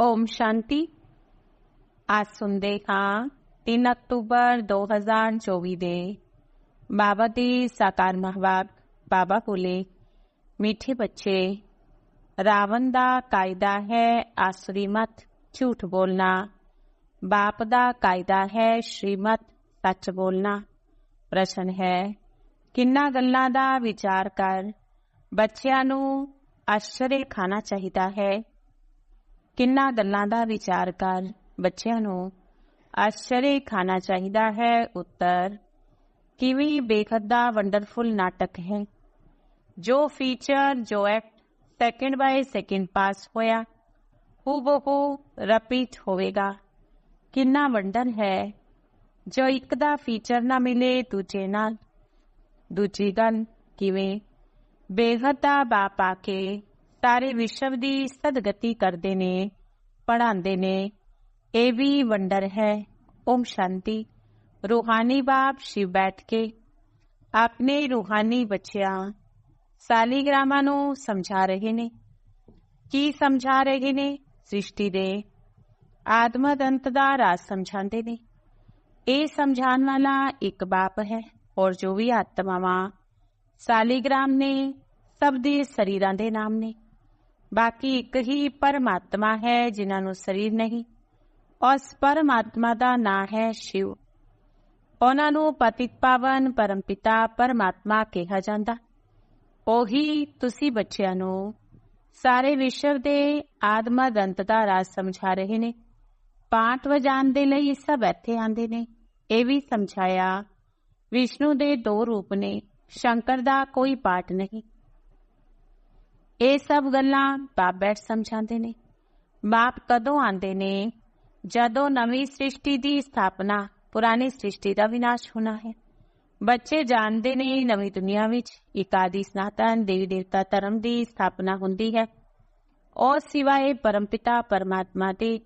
ਓਮ ਸ਼ਾਂਤੀ ਅੱਜ ਸੁਣਦੇ ਹਾਂ 3 ਅਕਤੂਬਰ 2024 ਦੇ ਬਾਬਾ ਦੀ ਸਾਕਾਰ ਮਹਵਾਕ ਬਾਬਾ ਬੋਲੇ ਮਿੱਠੇ ਬੱਚੇ ਰਾਵਣ ਦਾ ਕਾਇਦਾ ਹੈ ਆਸਰੀ ਮਤ ਝੂਠ ਬੋਲਣਾ ਬਾਪ ਦਾ ਕਾਇਦਾ ਹੈ ਸ਼੍ਰੀਮਤ ਸੱਚ ਬੋਲਣਾ ਪ੍ਰਸ਼ਨ ਹੈ ਕਿੰਨਾ ਗੱਲਾਂ ਦਾ ਵਿਚਾਰ ਕਰ ਬੱਚਿਆਂ ਨੂੰ ਆਸ਼ਰੇ ਖਾਣਾ ਚਾਹੀਦਾ ਹੈ ਕਿੰਨਾ ਗੱਲਾਂ ਦਾ ਵਿਚਾਰ ਕਰ ਬੱਚਿਆਂ ਨੂੰ? ਆਸ਼ਰੇ ਖਾਣਾ ਚਾਹੀਦਾ ਹੈ। ਉੱਤਰ, ਕਿਵੇਂ ਬੇਖੱਦ ਵੰਡਰਫੁਲ ਨਾਟਕ ਹੈ। ਜੋ ਫੀਚਰ ਜੋ act second by second pass ਹੋਇਆ ਹੂ ਬਹੂ ਰਿਪੀਟ ਹੋਵੇਗਾ। ਕਿੰਨਾ ਵੰਡਰ ਹੈ। ਜੋ ਇੱਕ ਦਾ ਫੀਚਰ ਨਾ ਮਿਲੇ ਦੂਜੇ ਨਾਲ। ਦੂਜੀ ਗੱਲ ਕਿਵੇਂ? ਬੇਹੱਦ ਦਾ ਬਾਪ ਆ ਕੇ ਸਾਰੇ ਵਿਸ਼ਵ ਦੀ ਸਦਗਤੀ ਕਰਦੇ ਨੇ ਪੜਾਉਂਦੇ ਨੇ। ਇਹ ਵੀ ਵੰਡਰ ਹੈ। ਓਮ ਸ਼ਾਂਤੀ। ਰੂਹਾਨੀ ਬਾਪ ਸ਼ਿਵ ਬੈਠ ਕੇ ਆਪਣੇ ਰੂਹਾਨੀ ਬੱਚਿਆਂ ਸਾਲੀਗ੍ਰਾਮਾਂ ਨੂੰ ਸਮਝਾ ਰਹੇ ਨੇ। ਕੀ ਸਮਝਾ ਰਹੇ ਨੇ? ਸ੍ਰਿਸ਼ਟੀ ਦੇ ਆਤਮਦ ਅੰਤ ਦਾ ਰਾਜ ਸਮਝਾਉਂਦੇ ਨੇ। ਇਹ ਸਮਝਾਉਣ ਵਾਲਾ ਇੱਕ ਬਾਪ ਹੈ ਔਰ ਜੋ ਵੀ ਆਤਮਾਵਾਂ ਸਾਲੀਗ੍ਰਾਮ ਨੇ, ਸਭ ਦੇ ਸਰੀਰਾਂ ਦੇ ਨਾਮ ਨੇ। ਬਾਕੀ ਇੱਕ ਹੀ ਪਰਮਾਤਮਾ ਹੈ ਜਿਨ੍ਹਾਂ ਨੂੰ ਸਰੀਰ ਨਹੀਂ, ਉਸ ਪਰਮਾਤਮਾ ਦਾ ਨਾਮ ਹੈ ਸ਼ਿਵ। ਉਹਨਾਂ ਨੂੰ ਪਤਿਤ ਪਾਵਨ ਪਰਮਪਿਤਾ ਪਰਮਾਤਮਾ ਕਿਹਾ ਜਾਂਦਾ। ਉਹੀ ਤੁਸੀਂ ਬੱਚਿਆਂ ਨੂੰ ਸਾਰੇ ਵਿਸ਼ਵ ਦੇ ਆਦਮਾ ਦੰਤ ਦਾ ਰਾਜ ਸਮਝਾ ਰਹੇ ਨੇ। ਪਾਠ ਵਜਾਉਣ ਦੇ ਲਈ ਸਭ ਇੱਥੇ ਆਂਦੇ ਨੇ। ਇਹ ਵੀ ਸਮਝਾਇਆ, ਵਿਸ਼ਨੂੰ ਦੇ ਦੋ ਰੂਪ ਨੇ, ਸ਼ੰਕਰ ਦਾ ਕੋਈ ਪਾਠ ਨਹੀਂ। ਇਹ ਸਭ ਗੱਲਾਂ ਬਾਪ ਬੈਠ ਸਮਝਾਉਂਦੇ ਨੇ। ਬਾਪ ਕਦੋਂ ਆਉਂਦੇ ਨੇ? ਜਦੋਂ ਨਵੀਂ ਸ੍ਰਿਸ਼ਟੀ ਦੀ ਸਥਾਪਨਾ, ਪੁਰਾਣੀ ਸ੍ਰਿਸ਼ਟੀ ਦਾ ਵਿਨਾਸ਼ ਹੋਣਾ ਹੈ। ਬੱਚੇ ਜਾਣਦੇ ਨੇ ਨਵੀਂ ਦੁਨੀਆ ਵਿੱਚ ਇੱਕ ਆਦੀ ਸਨਾਤਨ ਦੇਵੀ ਦੇਵਤਾ ਧਰਮ ਦੀ ਸਥਾਪਨਾ ਹੁੰਦੀ ਹੈ। ਔਰ ਸਿਵਾਏ ਪਰਮਪਿਤਾ ਪਰਮਾਤਮਾ ਦੇ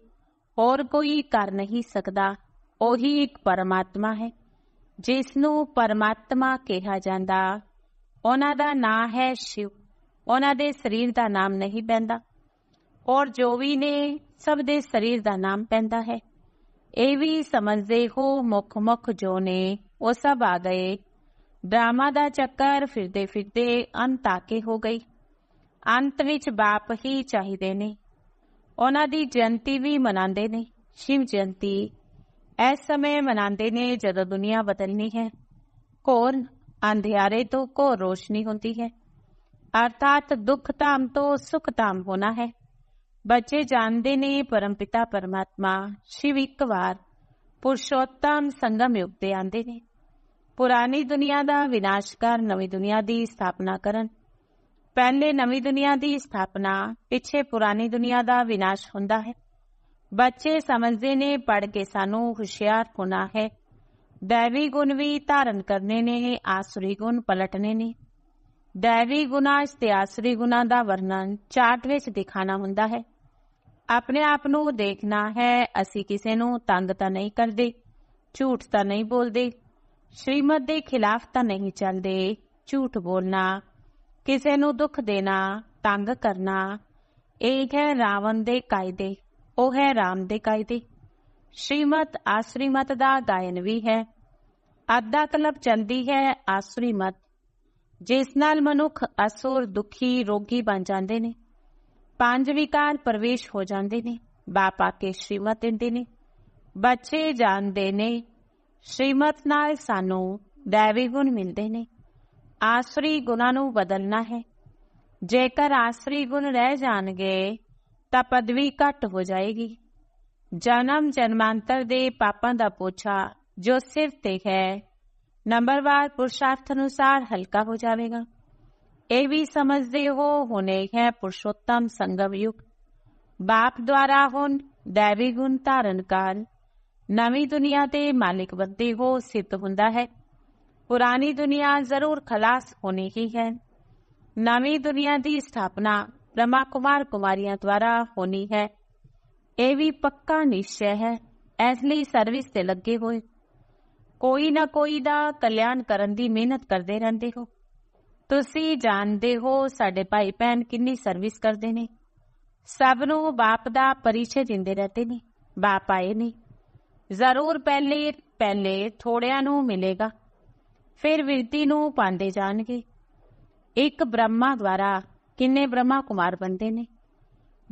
ਹੋਰ ਕੋਈ ਕਰ ਨਹੀਂ ਸਕਦਾ। ਉਹੀ ਇੱਕ ਪਰਮਾਤਮਾ ਹੈ ਜਿਸ ਨੂੰ ਪਰਮਾਤਮਾ ਕਿਹਾ ਜਾਂਦਾ। ਉਹਨਾਂ ਦਾ ਨਾਂ ਹੈ ਸ਼ਿਵ। ਉਹਨਾਂ ਦੇ ਸਰੀਰ ਦਾ ਨਾਮ ਨਹੀਂ ਪੈਂਦਾ। ਔਰ ਜੋ ਵੀ ਨੇ, ਸਭ ਦੇ ਸਰੀਰ ਦਾ ਨਾਮ ਪੈਂਦਾ ਹੈ। ਇਹ ਵੀ ਸਮਝਦੇ ਹੋ ਮੁੱਖ ਮੁੱਖ ਜੋ ਨੇ, ਉਹ ਸਭ ਆ ਗਏ। ਡਰਾਮਾ ਦਾ ਚੱਕਰ ਫਿਰਦੇ ਫਿਰਦੇ ਅੰਤ ਆ ਕੇ ਹੋ ਗਈ। ਅੰਤ ਵਿੱਚ ਬਾਪ ਹੀ ਚਾਹੀਦੇ ਨੇ। ਉਹਨਾਂ ਦੀ ਜਯੰਤੀ ਵੀ ਮਨਾਉਂਦੇ ਨੇ। ਸ਼ਿਵ ਜਯੰਤੀ ਇਸ ਸਮੇਂ ਮਨਾਉਂਦੇ ਨੇ ਜਦੋਂ ਦੁਨੀਆ ਬਦਲਣੀ ਹੈ। ਕੋਰ ਅੰਧਿਆਰੇ ਤੋਂ ਕੋ ਰੋਸ਼ਨੀ ਹੁੰਦੀ ਹੈ। ਅਰਥਾਤ ਦੁੱਖ ਧਾਮ ਤੋਂ ਸੁਖ ਧਾਮ ਹੋਣਾ ਹੈ ਬੱਚੇ ਜਾਣਦੇ ਨੇ ਪਰਮਪਿਤਾ ਪਰਮਾਤਮਾ ਸ਼ਿਵ ਇੱਕ ਵਾਰ ਪੁਰਸ਼ੋਤਮ ਸੰਗਮ ਯੁਗ ਤੇ ਆਂਦੇ ਨੇ ਪੁਰਾਣੀ ਦੁਨੀਆ ਦਾ ਵਿਨਾਸ਼ ਕਰ ਨਵੀਂ ਦੁਨੀਆ ਦੀ ਸਥਾਪਨਾ ਕਰਨ ਪਹਿਲੇ ਨਵੀਂ ਦੁਨੀਆ ਦੀ ਸਥਾਪਨਾ ਪਿੱਛੇ ਪੁਰਾਣੀ ਦੁਨੀਆ ਦਾ ਵਿਨਾਸ਼ ਹੁੰਦਾ ਹੈ ਬੱਚੇ ਸਮਝਦੇ ਨੇ ਪੜ ਕੇ ਸਾਨੂੰ ਹੁਸ਼ਿਆਰ ਹੋਣਾ ਹੈ ਦੇਵੀ ਗੁਣ ਵੀ ਧਾਰਨ ਕਰਨੇ ਨੇ ਆਸੁਰੀ ਗੁਣ ਪਲਟਨੇ ਨੇ ਦੇਵੀ ਗੁਣਾ ਤੇ ਆਸਰੀ ਗੁਣਾ ਦਾ ਵਰਣਨ ਚਾਰਟ ਵਿੱਚ ਦਿਖਾਣਾ ਹੁੰਦਾ ਹੈ। ਆਪਣੇ ਆਪ ਨੂੰ ਦੇਖਣਾ ਹੈ, ਅਸੀਂ ਕਿਸੇ ਨੂੰ ਤੰਗ ਤਾਂ ਨਹੀਂ ਕਰਦੇ, ਝੂਠ ਤਾਂ ਨਹੀਂ ਬੋਲਦੇ, ਸ਼੍ਰੀਮਤ ਦੇ ਖਿਲਾਫ ਤਾਂ ਨਹੀਂ ਚੱਲਦੇ, ਝੂਠ ਬੋਲਣਾ, ਕਿਸੇ ਨੂੰ ਦੁੱਖ ਦੇਣਾ, ਤੰਗ ਕਰਨਾ, ਇਹ ਹੈ ਰਾਵਣ ਦੇ ਕਾਇਦੇ, ਉਹ ਹੈ ਰਾਮ ਦੇ ਕਾਇਦੇ। ਸ਼੍ਰੀਮਤ ਆਸਰੀਮਤ ਦਾ ਗਾਇਨ ਵੀ ਹੈ। ਅੱਧਾ ਕਲਬ ਚੰਦੀ ਹੈ ਆਸਰੀਮਤ ਜਿਸ ਨਾਲ ਮਨੁੱਖ ਅਸੁਰ, ਦੁਖੀ, ਰੋਗੀ ਬਣ ਜਾਂਦੇ ਨੇ। ਪੰਜ ਵਿਕਾਰ ਪ੍ਰਵੇਸ਼ ਹੋ ਜਾਂਦੇ ਨੇ। ਬਾਪ ਕੇ ਸ਼੍ਰੀਮਤ ਦਿੰਦੇ ਨੇ। ਬੱਚੇ ਜਾਣਦੇ ਨੇ। ਸ਼੍ਰੀਮਤ ਨਾਲ ਸਾਨੂੰ ਦੇਵੀ ਗੁਣ ਮਿਲਦੇ ਨੇ। ਆਸਰੀ ਗੁਣਾਂ ਨੂੰ ਬਦਲਣਾ ਹੈ। ਜੇਕਰ ਆਸਰੀ ਗੁਣ ਰਹਿ ਜਾਣਗੇ, ਤਾਂ ਪਦਵੀ ਘਟ ਹੋ ਜਾਏਗੀ। ਜਨਮ ਜਨਮਾਂਤਰ ਦੇ ਪਾਪਾਂ ਦਾ ਪੋਛਾ ਜੋ ਸਿਰ ਤੇ ਹੈ ਨੰਬਰਵਾਰ ਪੁਰਸ਼ਾਰਥ ਅਨੁਸਾਰ ਹਲਕਾ ਹੋ ਜਾਵੇਗਾ ਇਹ ਵੀ ਸਮਝਦੇ ਹੋ ਹੁਣੇ ਹੈ ਪੁਰਸ਼ੋਤਮ ਸੰਗਮ ਯੁਗ ਬਾਪ ਦੁਆਰਾ ਹੁਣ ਦੇਵੀ ਗੁਣ ਧਾਰਨ ਕਰ ਨਵੀਂ ਦੁਨੀਆ ਦੇ ਮਾਲਿਕ ਬੰਦੇ ਹੋ ਸਿੱਧ ਹੁੰਦਾ ਹੈ ਪੁਰਾਣੀ ਦੁਨੀਆ ਜ਼ਰੂਰ ਖਲਾਸ ਹੋਣੀ ਹੀ ਹੈ ਨਵੀਂ ਦੁਨੀਆ ਦੀ ਸਥਾਪਨਾ ਬ੍ਰਹਮਾ ਕੁਮਾਰ ਕੁਮਾਰੀਆਂ ਦੁਆਰਾ ਹੋਣੀ ਹੈ ਇਹ ਵੀ ਪੱਕਾ ਨਿਸ਼ਚੈ ਹੈ ਇਸ ਲਈ ਸਰਵਿਸ ਤੇ ਲੱਗੇ ਹੋਏ ਕੋਈ ਨਾ ਕੋਈ ਦਾ ਕਲਿਆਣ ਕਰਨ ਦੀ ਮਿਹਨਤ ਕਰਦੇ ਰਹਿੰਦੇ ਹੋ। ਤੁਸੀਂ ਜਾਣਦੇ ਹੋ ਸਾਡੇ ਭਾਈ ਭੈਣ ਕਿੰਨੀ ਸਰਵਿਸ ਕਰਦੇ ਨੇ। ਸਭ ਨੂੰ ਬਾਪ ਦਾ ਪਰਿਚੈ ਦਿੰਦੇ ਰਹਤੇ ਨੇ। ਬਾਪ ਆਏ ਨੇ। ਜ਼ਰੂਰ ਪਹਿਲੇ ਪਹਿਲੇ ਥੋੜਿਆਂ ਨੂੰ ਮਿਲੇਗਾ। ਫਿਰ ਵਿਰਤੀ ਨੂੰ ਪਾਉਂਦੇ ਜਾਣਗੇ। ਇੱਕ ਬ੍ਰਹਮਾ ਦੁਆਰਾ ਕਿੰਨੇ ਬ੍ਰਹਮਾ ਕੁਮਾਰ ਬੰਦੇ ਨੇ।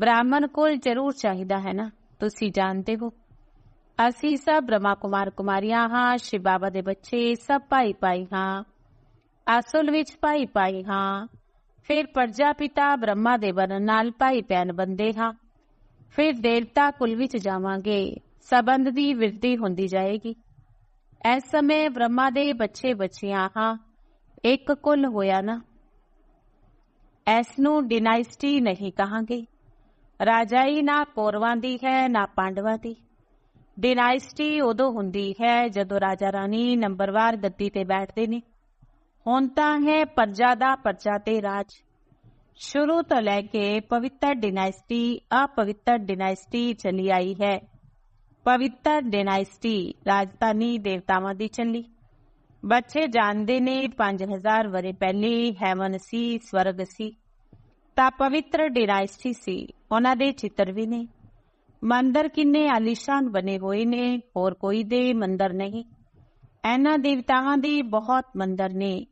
ਬ੍ਰਾਹਮਣ ਕੋਲ ਜ਼ਰੂਰ ਚਾਹੀਦਾ ਹੈ ਨਾ। ਤੁਸੀਂ ਜਾਣਦੇ ਹੋ। ਅਸੀਂ ਸਭ ਬ੍ਰਹਮਾ ਕੁਮਾਰ ਕੁਮਾਰੀਆਂ ਹਾਂ, ਸ਼ਿਵ ਬਾਬਾ ਦੇ ਬੱਚੇ ਸਭ ਭਾਈ ਭਾਈ ਹਾਂ। ਅਸਲ ਵਿੱਚ ਭਾਈ ਭਾਈ ਹਾਂ। ਫਿਰ ਪਰਜਾ ਪਿਤਾ ਬ੍ਰਹਮਾ ਦੇ ਬਣਨ ਨਾਲ ਭਾਈ ਭੈਣ ਬੰਦੇ ਹਾਂ। ਫਿਰ ਦੇਵਤਾ ਕੁਲ ਵਿੱਚ ਜਾਵਾਂਗੇ। ਸਬੰਧ ਦੀ ਵਿਰਤੀ ਹੁੰਦੀ ਜਾਏਗੀ। ਇਸ ਸਮੇਂ ਬ੍ਰਹਮਾ ਦੇ ਬੱਚੇ ਬੱਚੀਆਂ ਹਾਂ। ਇੱਕ ਕੁਲ ਹੋਇਆ ਨਾ। ਇਸ ਨੂੰ ਡਿਨਾਈਸਟੀ ਨਹੀਂ ਕਹਾਂਗੇ। ਰਾਜਾਈ ਨਾ ਕੌਰਵਾਂ ਦੀ ਹੈ, ਨਾ ਪਾਂਡਵਾਂ ਦੀ। ਡਿਨਾਇਸਟੀ ਉਦੋਂ ਹੁੰਦੀ ਹੈ ਜਦੋਂ ਰਾਜਾ ਰਾਣੀ ਨੰਬਰਵਾਰ ਗੱਦੀ ਤੇ ਬੈਠਦੇ ਨੇ। ਹੁਣ ਤਾਂ ਹੈ ਪਰਜਾ ਦਾ ਪਰਜਾ ਤੇ ਰਾਜ। ਸ਼ੁਰੂ ਤੋਂ ਲੈ ਕੇ ਪਵਿੱਤਰ ਡਿਨਾਇਸਟੀ ਅਪਵਿੱਤਰ ਡਿਨਾਇਸਟੀ ਚਲੀ ਆਈ ਹੈ। ਪਵਿੱਤਰ ਡਿਨਾਇਸਟੀ ਰਾਜਧਾਨੀ ਦੇਵਤਾਵਾਂ ਦੀ ਚੱਲੀ। ਬੱਚੇ ਜਾਣਦੇ ਨੇ 5000 ਵਰੇ ਪਹਿਲੇ ਹੈਵਨ ਸੀ, ਸਵਰਗ ਸੀ। ਤਾਂ ਪਵਿੱਤਰ ਡਿਨਾਇਸਟੀ ਸੀ, ਉਹਨਾਂ ਦੇ ਚਿੱਤਰ ਵੀ ਨੇ। ਮੰਦਰ ਕਿੰਨੇ ਆਲੀਸ਼ਾਨ ਬਣੇ ਹੋਏ ਨੇ, ਹੋਰ ਕੋਈ ਦੇ ਮੰਦਰ ਨਹੀਂ। ਇਹਨਾਂ ਦੇਵਤਾਵਾਂ ਦੀ ਬਹੁਤ ਮੰਦਰ ਨੇ।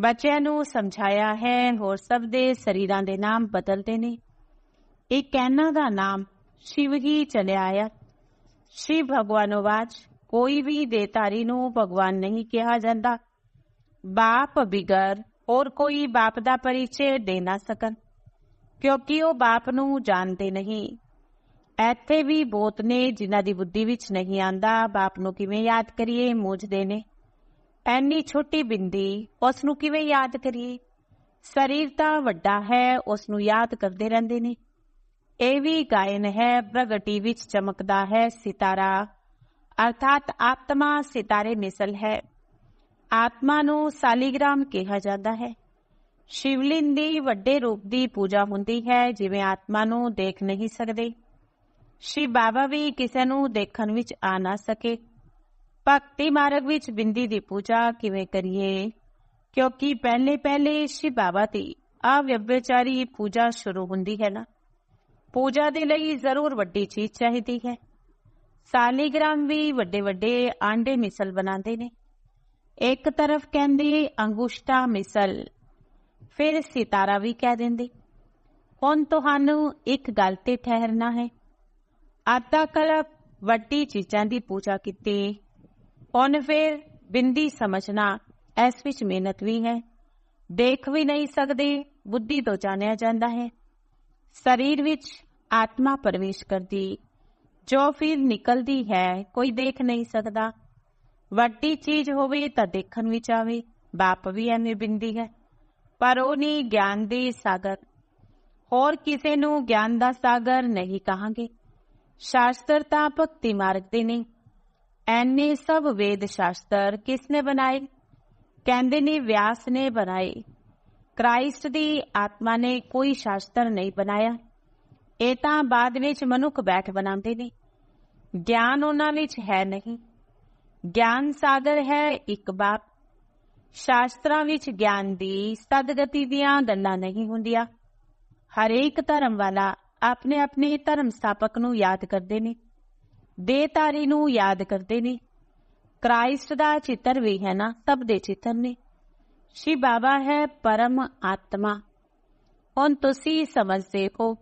ਬੱਚਿਆਂ ਨੂੰ ਸਮਝਾਇਆ ਹੈ, ਹੋਰ ਸਭ ਦੇ ਸਰੀਰਾਂ ਦੇ ਨਾਮ ਬਦਲਦੇ ਨੇ। ਇੱਕ ਇਹਨਾਂ ਦਾ ਨਾਮ ਸ਼ਿਵ ਹੀ ਚਲਿਆ ਆਇਆ। ਸ਼ਿਵ ਭਗਵਾਨੋ ਭਗਵਾਨੋਵਾਚ ਕੋਈ ਵੀ ਦੇਤਾਰੀ ਨੂੰ ਭਗਵਾਨ ਨਹੀਂ ਕਿਹਾ ਜਾਂਦਾ। ਬਾਪ ਬਿਗਰ ਹੋਰ ਕੋਈ ਬਾਪ ਦਾ ਪਰਿਚੈ ਦੇ ਨਾ ਸਕਣ, ਕਿਉਂਕਿ ਉਹ ਬਾਪ ਨੂੰ ਜਾਣਦੇ ਨਹੀਂ। ਇੱਥੇ ਵੀ ਬਹੁਤ ਨੇ ਜਿਨ੍ਹਾਂ ਦੀ ਬੁੱਧੀ ਵਿੱਚ ਨਹੀਂ ਆਂਦਾ। ਬਾਪ ਨੂੰ ਕਿਵੇਂ ਯਾਦ ਕਰੀਏ? ਮੋਝਦੇ ਨੇ ਐਨੀ ਛੋਟੀ ਬਿੰਦੀ, ਉਸ ਨੂੰ ਕਿਵੇਂ ਯਾਦ ਕਰੀਏ? ਸਰੀਰ ਤਾਂ ਵੱਡਾ ਹੈ, ਉਸ ਨੂੰ ਯਾਦ ਕਰਦੇ ਰਹਿੰਦੇ ਨੇ। ਇਹ ਵੀ ਗਾਇਨ ਹੈ, ਪ੍ਰਗਟੀ ਵਿੱਚ ਚਮਕਦਾ ਹੈ ਸਿਤਾਰਾ। ਅਰਥਾਤ ਆਤਮਾ ਸਿਤਾਰੇ ਮਿਸਲ ਹੈ। ਆਤਮਾ ਨੂੰ ਸਾਲੀਗ੍ਰਾਮ ਕਿਹਾ ਜਾਂਦਾ ਹੈ। ਸ਼ਿਵਲਿੰਗ ਦੀ ਵੱਡੇ ਰੂਪ ਦੀ ਪੂਜਾ ਹੁੰਦੀ ਹੈ, ਜਿਵੇਂ ਆਤਮਾ ਨੂੰ ਦੇਖ ਨਹੀਂ ਸਕਦੇ। ਸ਼੍ਰੀ ਬਾਬਾ ਵੀ ਕਿਸੇ ਨੂੰ ਦੇਖਣ ਵਿੱਚ ਆ ਨਾ ਸਕੇ। ਭਗਤੀ ਮਾਰਗ ਵਿੱਚ ਬਿੰਦੀ ਦੀ ਪੂਜਾ ਕਿਵੇਂ ਕਰੀਏ? ਕਿਉਂਕਿ ਪਹਿਲੇ ਪਹਿਲੇ ਸ਼੍ਰੀ ਬਾਬਾ ਦੀ ਅਵਿਅਭਿਚਾਰੀ ਪੂਜਾ ਸ਼ੁਰੂ ਹੁੰਦੀ ਹੈ ਨਾ। ਪੂਜਾ ਦੇ ਲਈ ਜ਼ਰੂਰ ਵੱਡੀ ਚੀਜ਼ ਚਾਹੀਦੀ ਹੈ। ਸਾਲੀਗ੍ਰਾਮ ਵੀ ਵੱਡੇ ਵੱਡੇ ਆਂਡੇ ਮਿਸਲ ਬਣਾਉਂਦੇ ਨੇ। ਇੱਕ ਤਰਫ ਕਹਿੰਦੇ ਅੰਗੁਸ਼ਟਾ ਮਿਸਲ, ਫਿਰ ਸਿਤਾਰਾ ਵੀ ਕਹਿ ਦਿੰਦੇ। ਹੁਣ ਤੁਹਾਨੂੰ ਇੱਕ ਗੱਲ ਤੇ ਠਹਿਰਨਾ ਹੈ। ਆਤਾ ਕਲਪ ਵੱਡੀ ਚੀਜ਼ਾਂ ਦੀ ਪੂਜਾ ਕੀਤੀ। ਹੁਣ ਫਿਰ ਬਿੰਦੀ ਸਮਝਣਾ ਇਸ ਵਿੱਚ ਮਿਹਨਤ ਵੀ ਹੈ। ਦੇਖ ਵੀ ਨਹੀਂ ਸਕਦੇ, ਬੁੱਧੀ ਤੋਂ ਜਾਣਿਆ ਜਾਂਦਾ ਹੈ। ਸਰੀਰ ਵਿੱਚ ਆਤਮਾ ਪ੍ਰਵੇਸ਼ ਕਰਦੀ। ਜੋ ਫਿਰ ਨਿਕਲਦੀ ਹੈ, ਕੋਈ ਦੇਖ ਨਹੀਂ ਸਕਦਾ। ਵੱਡੀ ਚੀਜ਼ ਹੋਵੇ ਤਾਂ ਦੇਖਣ ਵਿੱਚ ਆਵੇ ਬਾਪ ਵੀ ਐਵੇਂ ਬਿੰਦੀ ਹੈ। ਪਰ ਉਹ ਨਹੀਂ ਗਿਆਨ ਦੇ ਸਾਗਰ। ਹੋਰ ਕਿਸੇ ਨੂੰ ਗਿਆਨ ਦਾ ਸਾਗਰ ਨਹੀਂ ਕਹਾਂਗੇ। ਸ਼ਾਸਤਰ ਤਾਂ ਭਗਤੀ ਮਾਰਗ ਦੇ ਨੇ। ਐਨੇ ਸਭ ਵੇਦ ਸ਼ਾਸਤਰ ਕਿਸ ਨੇ ਬਣਾਏ? ਕਹਿੰਦੇ ਨੇ ਵਿਆਸ ਨੇ ਬਣਾਏ। ਕ੍ਰਾਈਸਟ ਦੀ ਆਤਮਾ ਨੇ ਕੋਈ ਸ਼ਾਸਤਰ ਨਹੀਂ ਬਣਾਇਆ। ਇਹ ਤਾਂ ਬਾਅਦ ਵਿੱਚ ਮਨੁੱਖ ਬੈਠ ਬਣਾਉਂਦੇ ਨੇ। ਗਿਆਨ ਉਹਨਾਂ ਵਿੱਚ ਹੈ ਨਹੀਂ। ਗਿਆਨ ਸਾਗਰ ਹੈ ਇੱਕ ਬਾਪ। ਸ਼ਾਸਤਰਾਂ ਵਿੱਚ ਗਿਆਨ ਦੀ ਸਦਗਤੀ ਦੀਆਂ ਗੱਲਾਂ ਨਹੀਂ ਹੁੰਦੀਆਂ। ਹਰੇਕ ਧਰਮ ਵਾਲਾ ਆਪਣੇ ਆਪਣੇ ਧਰਮ ਸਥਾਪਕ ਨੂੰ ਯਾਦ ਕਰਦੇ ਨੇ ਦੇਹਤਾਰੀ ਨੂੰ ਯਾਦ ਕਰਦੇ ਨੇ। ਕ੍ਰਾਈਸਟ ਦਾ ਚਿੱਤਰ ਵੀ ਹੈ ਨਾ ਸਭ ਦੇ ਚਿੱਤਰ ਨੇ। ਸ਼ਿਵ ਬਾਬਾ ਹੈ ਪਰਮ ਆਤਮਾ। ਹੁਣ ਤੁਸੀਂ ਸਮਝਦੇ ਹੋ,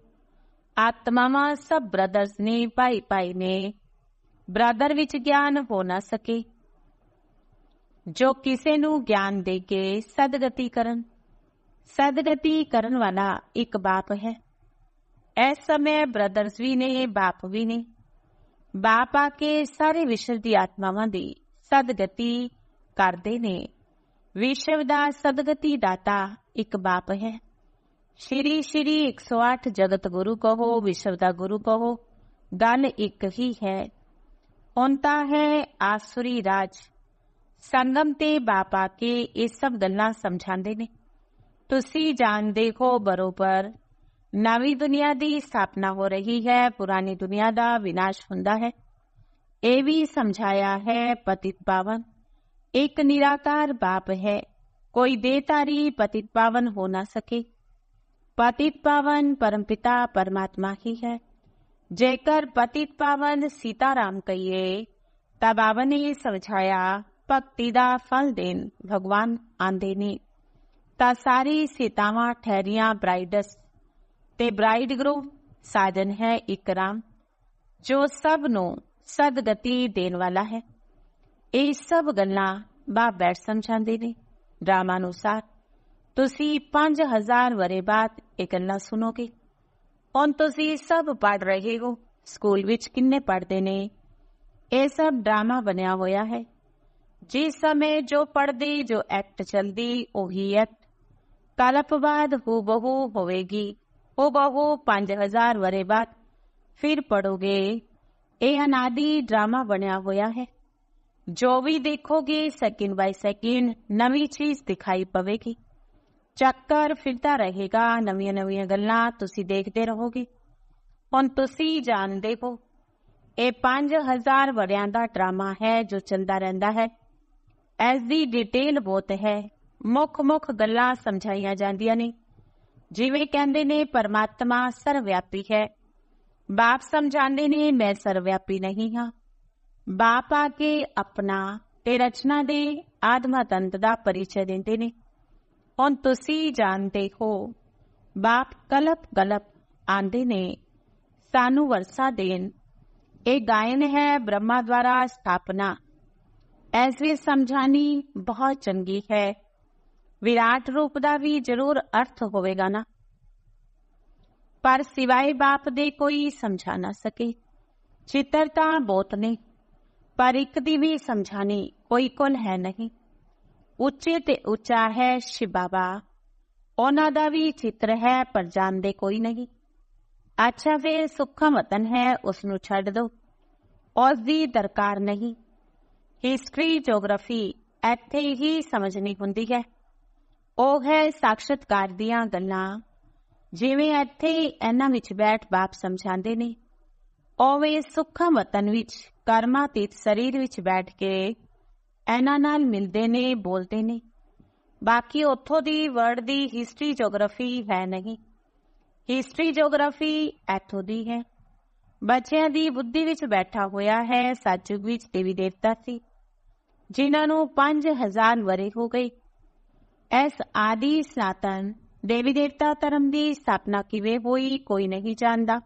ਆਤਮਾਵਾਂ ਸਭ ਬ੍ਰਦਰਸ ਨੇ, ਭਾਈ ਭਾਈ ਨੇ। ਬ੍ਰਦਰ ਵਿੱਚ ਗਿਆਨ ਹੋ ਨਾ ਸਕੇ। ਜੋ ਕਿਸੇ ਨੂੰ ਗਿਆਨ ਦੇ ਕੇ ਸਦਗਤੀ ਕਰਨ ਸਦਗਤੀ ਕਰਨ ਵਾਲਾ ਇੱਕ ਬਾਪ ਹੈ। ਇਸ ਸਮੇਂ ਬ੍ਰਦਰਸ ਵੀ ਨੇ, ਬਾਪ ਵੀ ਨੇ। ਬਾਪ ਆ ਕੇ ਸਾਰੇ ਵਿਸ਼ਵ ਦੀ ਆਤਮਾਵਾਂ ਦੀ ਸਦਗਤੀ ਕਰਦੇ ਨੇ। ਵਿਸ਼ਵ ਦਾ ਸਦਗਤੀ ਦਾਤਾ ਇੱਕ ਬਾਪ ਹੈ। ਸ਼੍ਰੀ ਸ਼੍ਰੀ 108 ਜਗਤ ਗੁਰੂ ਕਹੋ, ਵਿਸ਼ਵ ਦਾ ਗੁਰੂ ਕਹੋ, ਗੱਲ ਇੱਕ ਹੀ ਹੈ। ਹੁੰਤਾ ਹੈ ਆਸੁਰੀ ਰਾਜ। ਸੰਗਮ ਤੇ ਬਾਪ ਆ ਕੇ ਇਹ ਸਭ ਗੱਲਾਂ ਸਮਝਾਉਂਦੇ ਨੇ। ਤੁਸੀਂ ਜਾਣਦੇ ਹੋ ਬਰੋਬਰ ਨਵੀਂ ਦੁਨੀਆ ਦੀ ਸਥਾਪਨਾ ਹੋ ਰਹੀ ਹੈ ਪੁਰਾਣੀ ਦੁਨੀਆ ਦਾ ਵਿਨਾਸ਼ ਹੁੰਦਾ ਹੈ ਇਹ ਵੀ ਸਮਝਾਇਆ ਹੈ ਪਤਿਤ ਪਾਵਨ ਇੱਕ ਨਿਰਾਕਾਰ ਬਾਪ ਹੈ ਕੋਈ ਦੇਤਾਰੀ ਪਤਿਤ ਪਾਵਨ ਹੋ ਨਾ ਸਕੇ ਪਤਿਤ ਪਾਵਨ ਪਰਮਪਿਤਾ ਪਰਮਾਤਮਾ ਹੀ ਹੈ ਜੇਕਰ ਪਤਿਤ ਪਾਵਨ ਸੀਤਾਰਾਮ ਕਹੀਏ ਤਾਂ ਬਾਬਾ ਨੇ ਸਮਝਾਇਆ ਭਗਤੀ ਦਾ ਫਲ ਦੇਣ ਭਗਵਾਨ ਆਂਦੇ ਨੇ ਤਾਂ ਸਾਰੀ ਸੀਤਾਵਾਂ ਠਹਿਰੀਆਂ ਬ੍ਰਾਈਡਸ ਤੇ ਬ੍ਰਾਈਡ ਗਰੂਮ ਸਾਜਨ ਹੈ ਇਕਰਾਮ ਜੋ ਸਭ ਨੂੰ ਸਦਗਤੀ ਦੇਣ ਵਾਲਾ ਹੈ ਇਹ ਸਭ ਗੱਲਾਂ ਬਾਪ ਬੈਠ ਸਮਝਾਉਂਦੇ ਨੇ ਡਰਾਮਾ ਅਨੁਸਾਰ ਤੁਸੀਂ 5000 ਵਰੇ ਬਾਅਦ ਇਹ ਗੱਲਾਂ ਸੁਣੋਗੇ ਹੁਣ ਤੁਸੀਂ ਸਭ ਪੜ ਰਹੇ ਹੋ ਸਕੂਲ ਵਿੱਚ ਕਿੰਨੇ ਪੜਦੇ ਨੇ ਇਹ ਸਭ ਡਰਾਮਾ ਬਣਿਆ ਹੋਇਆ ਹੈ ਜਿਸ ਸਮੇਂ ਜੋ ਪੜਦੀ ਜੋ ਐਕਟ ਚਲਦੀ ਉਹੀ ਐਕਟ ਕਲਪ ਬਾਅਦ ਹੂ ਬਹੂ ਹੋਵੇਗੀ ਪੰਜ ਹਜ਼ਾਰ 5000 ਵਰੇ ਬਾਅਦ ਫਿਰ ਪੜੋਗੇ ਇਹ ਅਨਾਦੀ ਡਰਾਮਾ ਬਣਿਆ ਹੋਇਆ ਹੈ ਜੋ ਵੀ ਦੇਖੋਗੇ ਸੈਕਿੰਡ ਬਾਈ ਸੈਕਿੰਡ ਨਵੀਂ ਚੀਜ਼ ਦਿਖਾਈ ਪਵੇਗੀ ਚੱਕਰ ਫਿਰਦਾ ਰਹੇਗਾ ਨਵੀਆਂ ਨਵੀਆਂ ਗੱਲਾਂ ਤੁਸੀਂ ਦੇਖਦੇ ਰਹੋਗੇ ਹੁਣ ਤੁਸੀਂ ਜਾਣਦੇ ਹੋ ਇਹ 5000 ਵਰਿਆਂ ਦਾ ਡਰਾਮਾ ਹੈ ਜੋ ਚੱਲਦਾ ਰਹਿੰਦਾ ਹੈ ਇਸ ਦੀ ਡਿਟੇਲ ਬਹੁਤ ਹੈ ਮੁੱਖ ਮੁੱਖ ਗੱਲਾਂ ਸਮਝਾਈਆਂ ਜਾਂਦੀਆਂ ਨੇ ਜਿਵੇਂ ਕਹਿੰਦੇ ਨੇ, ਪਰਮਾਤਮਾ ਸਰਵਿਆਪੀ ਹੈ। ਬਾਪ ਸਮਝਾਉਂਦੇ ਨੇ, ਮੈਂ ਸਰਵਿਆਪੀ ਨਹੀਂ ਹਾਂ। ਬਾਪ ਆ ਕੇ ਆਪਣਾ ਤੇ ਰਚਨਾ ਦੇ ਆਦਮਾ ਤੰਤ ਦਾ ਪਰਿਚੈ ਦਿੰਦੇ ਨੇ। ਹੁਣ ਤੁਸੀਂ ਜਾਣਦੇ ਹੋ, ਬਾਪ ਕਲਪ ਗਲਪ ਆਂਦੇ ਨੇ, ਸਾਨੂੰ ਵਰਸਾ ਦੇਣ। ਇਹ ਗਾਇਨ ਹੈ ਬ੍ਰਹਮਾ ਦੁਆਰਾ ਸਥਾਪਨਾ। ਐਸੀ ਸਮਝਾਣੀ ਬਹੁਤ ਚੰਗੀ ਹੈ। ਵਿਰਾਟ ਰੂਪ ਦਾ ਵੀ ਜ਼ਰੂਰ ਅਰਥ ਹੋਵੇਗਾ ਨਾ। ਪਰ ਸਿਵਾਏ ਬਾਪ ਦੇ ਕੋਈ ਸਮਝਾ ਨਾ ਸਕੇ। ਚਿੱਤਰ ਤਾਂ ਬਹੁਤ ਨੇ, ਪਰ ਇੱਕ ਦੀ ਵੀ ਸਮਝਾਣੀ ਕੋਈ ਕੋਲ ਹੈ ਨਹੀਂ। ਉੱਚੇ ਤੇ ਉੱਚਾ ਹੈ ਸ਼ਿਵ ਬਾਬਾ। ਉਹਨਾਂ ਦਾ ਵੀ ਚਿੱਤਰ ਹੈ, ਪਰ ਜਾਣਦੇ ਕੋਈ ਨਹੀਂ। ਅੱਛਾ ਵੇ ਸੁੱਖਾ ਵਤਨ ਹੈ ਉਸ ਨੂੰ ਛੱਡ ਦਿਓ ਉਸ ਦੀ ਦਰਕਾਰ ਨਹੀਂ। ਹਿਸਟਰੀ ਜੀਓਗ੍ਰਾਫੀ ਇੱਥੇ ਹੀ ਸਮਝਣੀ ਹੁੰਦੀ ਹੈ। ਉਹ ਹੈ ਸਾਖਸ਼ਤਕਾਰ ਦੀਆਂ ਗੱਲਾਂ। ਜਿਵੇਂ ਇੱਥੇ ਇਹਨਾਂ ਵਿੱਚ ਬੈਠ ਬਾਪ ਸਮਝਾਉਂਦੇ ਨੇ ਓਵੇਂ ਸੁੱਖਾ ਵਤਨ ਵਿੱਚ ਕਰਮਾਤੀਤ ਸਰੀਰ ਵਿੱਚ ਬੈਠ ਕੇ ਇਹਨਾਂ ਨਾਲ ਮਿਲਦੇ ਨੇ, ਬੋਲਦੇ ਨੇ। ਬਾਕੀ ਉੱਥੋਂ ਦੀ ਵਰਡ ਦੀ ਹਿਸਟਰੀ ਜੀਓਗ੍ਰਾਫੀ ਹੈ ਨਹੀਂ। ਹਿਸਟਰੀ ਜੀਓਗ੍ਰਾਫੀ ਇੱਥੋਂ ਦੀ ਹੈ। ਬੱਚਿਆਂ ਦੀ ਬੁੱਧੀ ਵਿੱਚ ਬੈਠਾ ਹੋਇਆ ਹੈ ਸੱਚੁਗ ਵਿੱਚ ਦੇਵੀ ਦੇਵਤਾ ਸੀ, ਜਿਨ੍ਹਾਂ ਨੂੰ 5000 ਵਰੇ ਹੋ ਗਏ। ਇਸ ਆਦੀ ਸਨਾਤਨ ਦੇਵੀ ਦੇਵਤਾ ਧਰਮ ਦੀ ਸਥਾਪਨਾ ਕਿਵੇਂ ਹੋਈ, ਕੋਈ ਨਹੀਂ ਜਾਣਦਾ।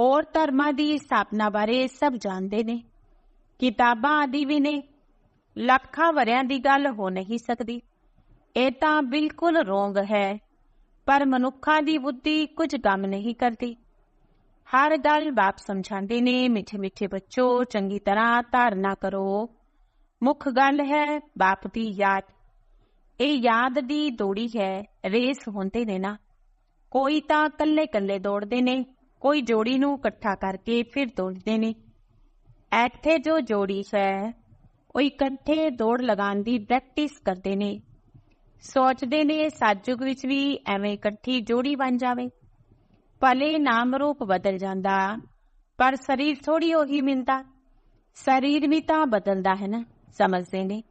ਹੋਰ ਧਰਮਾਂ ਦੀ ਸਥਾਪਨਾ ਬਾਰੇ ਸਭ ਜਾਣਦੇ ਨੇ। ਕਿਤਾਬਾਂ ਆਦਿ ਵੀ ਨੇ। ਲੱਖਾਂ ਵਰਿਆਂ ਦੀ ਗੱਲ ਹੋ ਨਹੀਂ ਸਕਦੀ। ਇਹ ਤਾਂ ਬਿਲਕੁਲ ਰੋਂਗ ਹੈ, ਪਰ ਮਨੁੱਖਾਂ ਦੀ ਬੁੱਧੀ ਕੁਝ ਕੰਮ ਨਹੀਂ ਕਰਦੀ। ਹਰ ਗੱਲ ਬਾਪ ਸਮਝਾਉਂਦੇ ਨੇ, ਮਿੱਠੇ ਮਿੱਠੇ ਬੱਚੋ, ਚੰਗੀ ਤਰ੍ਹਾਂ ਧਾਰਨਾ ਕਰੋ। ਮੁੱਖ ਗੱਲ ਹੈ ਬਾਪ ਦੀ ਯਾਦ। ਇਹ ਯਾਦ ਦੀ ਦੌੜੀ ਹੈ, ਰੇਸ ਹੁੰਦੇ ਨੇ ਨਾ। ਕੋਈ ਤਾਂ ਕੱਲੇ ਕੱਲੇ ਦੌੜਦੇ ਨੇ, ਕੋਈ ਜੋੜੀ ਨੂੰ ਇਕੱਠਾ ਕਰਕੇ ਫਿਰ ਦੌੜਦੇ ਨੇ। ਇੱਥੇ ਜੋ ਜੋੜੀ ਹੈ, ਉਹ ਇਕੱਠੇ ਦੌੜ ਲਗਾਉਣ ਦੀ ਪ੍ਰੈਕਟਿਸ ਕਰਦੇ ਨੇ। ਸੋਚਦੇ ਨੇ ਸਾਜੁਗ ਵਿੱਚ ਵੀ ਐਵੇਂ ਇਕੱਠੀ ਜੋੜੀ ਬਣ ਜਾਵੇ। ਭਲੇ ਨਾਮ ਰੂਪ ਬਦਲ ਜਾਂਦਾ, ਪਰ ਸਰੀਰ ਥੋੜੀ ਉਹੀ ਮਿਲਦਾ। ਸਰੀਰ ਵੀ ਤਾਂ ਬਦਲਦਾ ਹੈ ਨਾ, ਸਮਝਦੇ ਨੇ।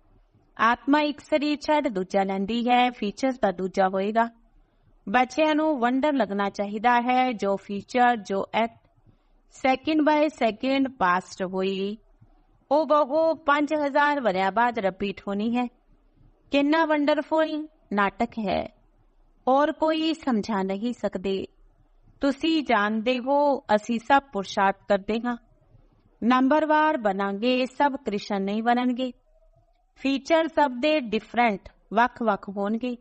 ਆਤਮਾ ਇੱਕ ਸਰੀਰ ਛੱਡ ਦੂਜਾ ਲੈਂਦੀ ਹੈ ਫੀਚਰ ਤਾਂ ਦੂਜਾ ਹੋਏਗਾ ਬੱਚਿਆਂ ਨੂੰ ਵੰਡਰ ਲੱਗਣਾ ਚਾਹੀਦਾ ਹੈ ਜੋ ਫੀਚਰ ਜੋ act second by second passed ਹੋਈ ਉਹ ਬਹੁ 5000 ਵਰਿਆਂ ਬਾਅਦ ਰਿਪੀਟ ਹੋਣੀ ਹੈ ਕਿੰਨਾ ਵੰਡਰਫੁਲ ਨਾਟਕ ਹੈ ਔਰ ਕੋਈ ਸਮਝਾ ਨਹੀਂ ਸਕਦੇ ਤੁਸੀਂ ਜਾਣਦੇ ਹੋ ਅਸੀਂ ਸਭ ਪੁਰਸ਼ਾਰਥ ਕਰਦੇ ਹਾਂ ਨੰਬਰਵਾਰ ਬਣਾਂਗੇ ਸਭ ਕ੍ਰਿਸ਼ਨ ਨਹੀਂ ਬਣਨਗੇ ਫੀਚਰ ਸਭ ਦੇ ਡਿਫਰੈਂਟ ਵੱਖ-ਵੱਖ ਹੋਣਗੇ।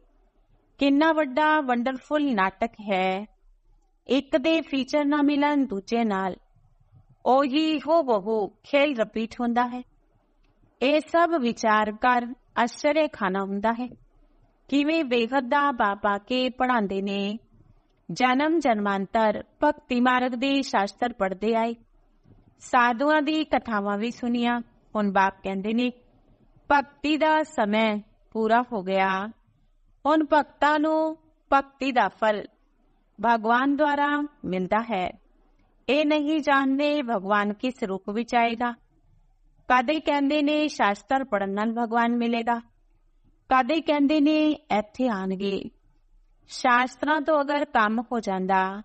ਕਿੰਨਾ ਵੱਡਾ ਵੰਡਰਫੁਲ ਨਾਟਕ ਹੈ। ਇੱਕ ਦੇ ਫੀਚਰ ਨਾ ਮਿਲਣ, ਦੂਜੇ ਨਾਲ। ਉਹੀ ਹੋ ਬਹੂ ਖੇਲ ਰਿਪੀਟ ਹੁੰਦਾ ਹੈ। ਇਹ ਸਭ ਵਿਚਾਰ ਕਰ ਅਸ਼ਰੇ ਖਾਨਾ ਹੁੰਦਾ ਹੈ। ਕਿਵੇਂ ਬੇਹੱਦ ਦਾ ਬਾਬਾ ਕੇ ਪੜਾਉਂਦੇ ਨੇ। ਜਨਮ ਜਨਮਾਂਤਰ ਭਗਤੀ ਮਾਰਗ ਦੇ ਸ਼ਾਸਤਰ ਪੜਦੇ ਆਏ। ਸਾਧੂਆਂ ਦੀ ਕਥਾਵਾਂ ਵੀ ਸੁਣੀਆਂ। ਹੁਣ ਬਾਪ ਕਹਿੰਦੇ ਨੇ ਭਗਤੀ ਦਾ ਸਮਾਂ ਪੂਰਾ ਹੋ ਗਿਆ। ਹੁਣ ਭਗਤਾਂ ਨੂੰ ਭਗਤੀ ਦਾ ਫਲ ਭਗਵਾਨ ਦੁਆਰਾ ਮਿਲਦਾ ਹੈ। ਇਹ ਨਹੀਂ ਜਾਣਦੇ ਭਗਵਾਨ ਕਿਸ ਰੂਪ ਵਿੱਚ ਆਏਗਾ। ਕਦੇ ਕਹਿੰਦੇ ਨੇ ਸ਼ਾਸਤਰ ਪੜਨ ਨਾਲ ਭਗਵਾਨ ਮਿਲੇਗਾ। ਕਦੇ ਕਹਿੰਦੇ ਨੇ ਇੱਥੇ ਆਣਗੇ ਸ਼ਾਸਤਰਾਂ ਤੋਂ ਅਗਰ ਕੰਮ ਹੋ ਜਾਂਦਾ,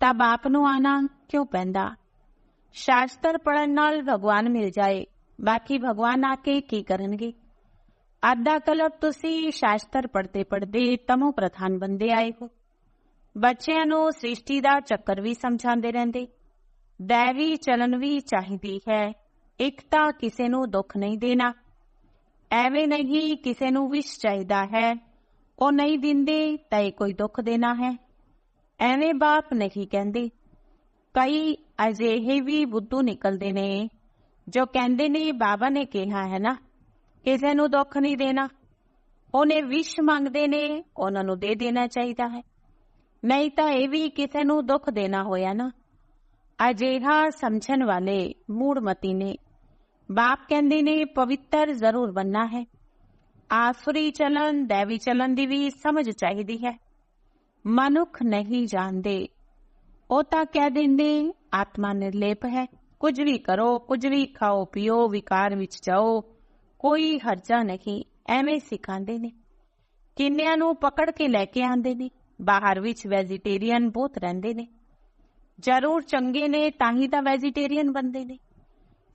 ਤਾਂ ਬਾਪ ਨੂੰ ਆਣਾ ਕਿਉਂ ਪੈਂਦਾ? ਸ਼ਾਸਤਰ ਪੜਨ ਨਾਲ ਭਗਵਾਨ ਮਿਲ ਜਾਏ। ਬਾਕੀ ਭਗਵਾਨ ਆ ਕੇ ਕੀ ਕਰਨਗੇ? ਅੱਧਾ ਕਲਪ ਤੁਸੀਂ ਸ਼ਾਸਤਰ ਪੜਦੇ ਪੜਦੇ ਤਮੋ ਪ੍ਰਧਾਨ ਬੰਦੇ ਆਏ ਹੋ। ਬੱਚਿਆਂ ਨੂੰ ਸ੍ਰਿਸ਼ਟੀ ਦਾ ਚੱਕਰ ਵੀ ਸਮਝਾਉਂਦੇ ਰਹਿੰਦੇ। ਦੇਵੀ ਚਲਨ ਵੀ ਚਾਹੀਦੀ ਹੈ। ਇੱਕ ਤਾਂ ਕਿਸੇ ਨੂੰ ਦੁੱਖ ਨਹੀਂ ਦੇਣਾ। ਐਵੇਂ ਨਹੀਂ ਕਿਸੇ ਨੂੰ ਵਿਸ਼ ਚਾਹੀਦਾ ਹੈ। ਉਹ ਨਹੀਂ ਦਿੰਦੇ ਤਾਂ ਇਹ ਕੋਈ ਦੁੱਖ ਦੇਣਾ ਹੈ। ਐਵੇਂ ਬਾਪ ਨਹੀਂ ਕਹਿੰਦੇ। ਕਈ ਅਜਿਹੇ ਵੀ ਬੁੱਧੂ ਨਿਕਲਦੇ ਨੇ ਜੋ ਕਹਿੰਦੇ ਨੇ ਬਾਬਾ ਨੇ ਕਿਹਾ ਹੈ ਨਾ, ਕਿਸੇ ਨੂੰ ਦੁੱਖ ਨਹੀਂ ਦੇਣਾ। ਉਹਨੇ ਵਿਸ਼ ਮੰਗਦੇ ਨੇ, ਉਹਨਾਂ ਨੂੰ ਦੇ ਦੇਣਾ ਚਾਹੀਦਾ ਹੈ। ਨਹੀਂ ਤਾਂ ਇਹ ਵੀ ਕਿਸੇ ਨੂੰ ਦੁੱਖ ਦੇਣਾ ਹੋਇਆ ਨਾ। ਅਜਿਹਾ ਸਮਝਣ ਵਾਲੇ ਮੂੜਮਤੀ ਨੇ, ਬਾਪ ਕਹਿੰਦੇ ਨੇ, ਪਵਿੱਤਰ ਜ਼ਰੂਰ ਬੰਨਾ ਹੈ। ਆਸਰੀ ਚਲਨ, ਦੇਵੀ ਚਲਨ ਦੀ ਵੀ ਸਮਝ ਚਾਹੀਦੀ ਹੈ। ਮਨੁੱਖ ਨਹੀਂ ਜਾਣਦੇ, ਉਹ ਤਾਂ ਕਹਿ ਦਿੰਦੇ, ਆਤਮਾ ਨਿਰਲੇਪ ਹੈ। ਕੁਝ ਵੀ ਕਰੋ, ਕੁਝ ਵੀ ਖਾਓ, ਪੀਓ, ਵਿਕਾਰ ਵਿੱਚ ਜਾਓ, ਕੋਈ ਹਰਜਾ ਨਹੀਂ, ਐਵੇਂ ਸਿਖਾਉਂਦੇ ਨੇ। ਕਿੰਨਿਆਂ ਨੂੰ ਪਕੜ ਕੇ ਲੈ ਕੇ ਆਉਂਦੇ ਨੇ, ਬਾਹਰ ਵਿੱਚ ਵੈਜੀਟੇਰੀਅਨ ਬਹੁਤ ਰਹਿੰਦੇ ਨੇ। ਜ਼ਰੂਰ ਚੰਗੇ ਨੇ, ਤਾਂ ਹੀ ਤਾਂ ਵੈਜੀਟੇਰੀਅਨ ਬੰਦੇ ਨੇ।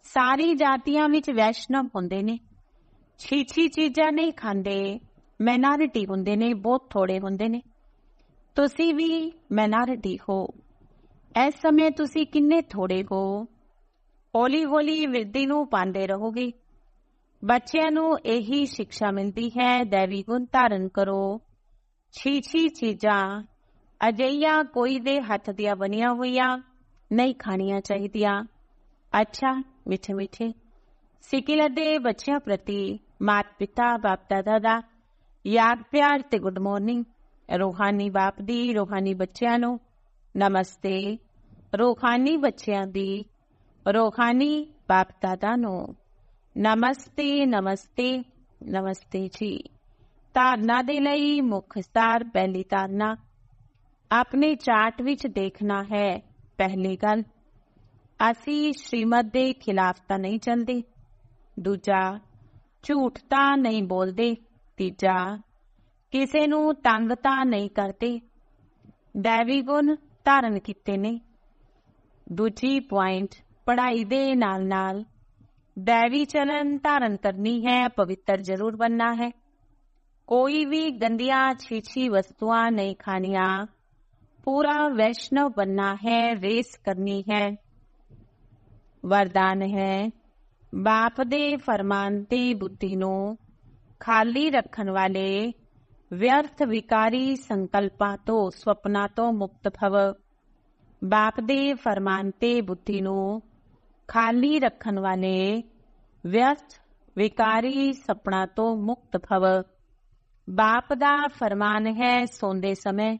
ਸਾਰੀ ਜਾਤੀਆਂ ਵਿੱਚ ਵੈਸ਼ਨਵ ਹੁੰਦੇ ਨੇ। ਛੀ-ਛੀ ਚੀਜ਼ਾਂ ਨਹੀਂ ਖਾਂਦੇ ਮੈਨਾਰਿਟੀ ਹੁੰਦੇ ਨੇ, ਬਹੁਤ ਥੋੜੇ ਹੁੰਦੇ ਨੇ। ਤੁਸੀਂ ਵੀ ਮੈਨਾਰਿਟੀ ਹੋ। ਇਸ ਸਮੇਂ ਤੁਸੀਂ ਕਿੰਨੇ ਥੋੜੇ ਹੋ? ਹੌਲੀ-ਹੌਲੀ ਵਿਰਦੀ ਨੂੰ ਪਾਉਂਦੇ ਰਹੋਗੇ। ਬੱਚਿਆਂ ਨੂੰ ਇਹੀ ਸਿੱਖਿਆ ਮਿਲਦੀ ਹੈ, ਦੇਵੀ ਗੁਣ ਧਾਰਨ ਕਰੋ। ਛੀ-ਛੀ ਚੀਜ਼ਾਂ ਅਜਈਆਂ ਕੋਈ ਦੇ ਹੱਥ ਦੀਆਂ ਬਣੀਆਂ ਹੋਈਆਂ ਨਹੀਂ ਖਾਣੀਆਂ ਚਾਹੀਦੀਆਂ। ਅੱਛਾ, ਮਿੱਠੇ ਮਿੱਠੇ। ਸਿਕਿਲ ਦੇ ਬੱਚਿਆਂ ਪ੍ਰਤੀ ਮਾਤ ਪਿਤਾ ਬਾਪ ਦਾਦਾ ਦਾ ਯਾਦ, ਪਿਆਰ ਤੇ ਗੁੱਡ ਮਾਰਨਿੰਗ ਰੋਹਾਨੀ ਬਾਪ ਦੀ, ਰੋਹਾਨੀ ਬੱਚਿਆਂ ਨੂੰ ਨਮਸਤੇ। ਰੋਹਾਨੀ ਬੱਚਿਆਂ ਦੀ ਰੋਹਾਨੀ ਬਾਪ ਦਾਦਾ ਨੂੰ ਨਮਸਤੇ ਨਮਸਤੇ ਨਮਸਤੇ ਜੀ। ਧਾਰਨਾ ਦੇ ਲਈ ਮੁੱਖ ਸਤਾਰ ਪਹਿਲੀ ਧਾਰਨਾ। ਆਪਣੇ ਚਾਰਟ ਵਿੱਚ ਦੇਖਣਾ ਹੈ ਪਹਿਲੀ ਗੱਲ। ਅਸੀਂ ਸ਼੍ਰੀਮਤ ਦੇ ਖਿਲਾਫ ਤਾਂ ਨਹੀਂ ਚੱਲਦੇ। ਦੂਜਾ, ਝੂਠ ਤਾਂ ਨਹੀਂ ਬੋਲਦੇ। ਤੀਜਾ, ਕਿਸੇ ਨੂੰ ਤੰਗ ਤਾਂ ਨਹੀਂ ਕਰਦੇ। ਦੇਵੀ ਗੁਣ ਧਾਰਨ ਕੀਤੇ ਨੇ। ਦੂਜੀ ਪੁਆਇੰਟ ਪੜ੍ਹਾਈ ਦੇ ਨਾਲ ਨਾਲ ਦੇਵੀ ਚਲਨ ਧਾਰਨ ਕਰਨੀ ਹੈ ਪਵਿੱਤਰ ਜ਼ਰੂਰ ਬੰਨਾ ਹੈ ਕੋਈ ਵੀ ਗੰਦੀਆਂ ਛੀਛੀ ਵਸਤੂਆਂ ਨਹੀਂ ਖਾਣੀਆਂ ਪੂਰਾ ਵੈਸ਼ਨਵ ਬੰਨਾ ਹੈ ਰੇਸ ਕਰਨੀ ਹੈ ਵਰਦਾਨ ਹੈ ਬਾਪ ਦੇ ਫਰਮਾਨ ਤੇ ਬੁੱਧੀ ਨੂੰ ਖਾਲੀ ਰੱਖਣ ਵਾਲੇ ਵਿਅਰਥ ਵਿਕਾਰੀ ਸੰਕਲਪਾਂ ਤੋਂ ਸੁਪਨਾ ਤੋਂ ਮੁਕਤ ਭਵ ਬਾਪ ਦੇ ਫਰਮਾਨ ਤੇ ਬੁੱਧੀ ਨੂੰ ਖਾਲੀ ਰੱਖਣ ਵਾਲੇ ਵਿਅਰਥ ਵਿਕਾਰੀ ਸੁਪਨਾ ਤੋਂ ਮੁਕਤ ਭਵ ਬਾਪ ਦਾ ਫਰਮਾਨ ਹੈ ਸੌਂਦੇ ਸਮੇਂ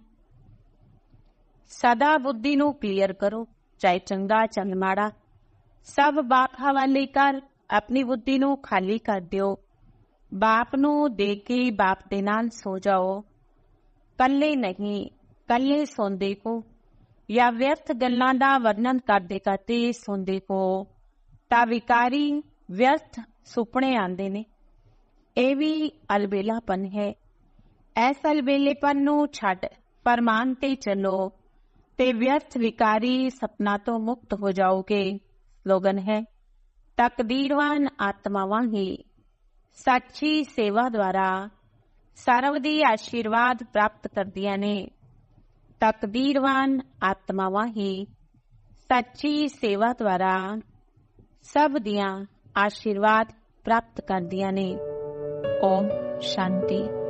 ਸਦਾ ਬੁੱਧੀ ਨੂੰ ਕਲੀਅਰ ਕਰੋ ਚਾਹੇ ਚੰਗਾ ਚਾਹੇ ਮਾੜਾ ਸਭ ਬਾਪ ਹਵਾਲੇ ਕਰ ਆਪਣੀ ਬੁੱਧੀ ਨੂੰ ਖਾਲੀ ਕਰ ਦਿਓ ਬਾਪ ਨੂੰ ਦੇ ਕੇ ਬਾਪ ਦੇ ਨਾਲ ਸੋ ਜਾਓ ਕੱਲੇ ਨਹੀਂ ਕੱਲੇ ਸੌਂਦੇ ਕੋ ਜਾਂ ਵਿਅਰਥ ਗੱਲਾਂ ਦਾ ਵਰਣਨ ਕਰਦੇ ਕਰਦੇ ਸੌਂਦੇ ਕੋ ਤਾਂ ਵਿਕਾਰੀ ਵਿਅਰਥ ਸੁਪਨੇ ਆਉਂਦੇ ਨੇ। ਇਹ ਵੀ ਅਲਬੇਲਾਪਨ ਹੈ। ਐਸ ਅਲਬੇਲੇਪਨ ਨੂੰ ਛੱਡ ਪਰਮਾਨ ਤੇ ਚੱਲੋ ਤੇ ਵਿਅਰਥ ਵਿਕਾਰੀ ਸਪਨਾ ਤੋਂ ਮੁਕਤ ਹੋ ਜਾਓਗੇ ਸਲੋਗਨ ਹੈ। ਤਕਦੀਰਵਾਨ ਆਤਮਾਵਾਂ ਹੀ ਸੱਚੀ ਸੇਵਾ ਦੁਆਰਾ ਸਰਵ ਦੀ ਆਸ਼ੀਰਵਾਦ ਪ੍ਰਾਪਤ ਕਰਦੀਆਂ ਨੇ। ਤਕਦੀਰਵਾਨ ਆਤਮਾਵਾਂ ਹੀ ਸੱਚੀ ਸੇਵਾ ਦੁਆਰਾ ਸਭ ਦੀਆਂ ਆਸ਼ੀਰਵਾਦ ਪ੍ਰਾਪਤ ਕਰਦੀਆਂ ਨੇ। ਓਮ ਸ਼ਾਂਤੀ।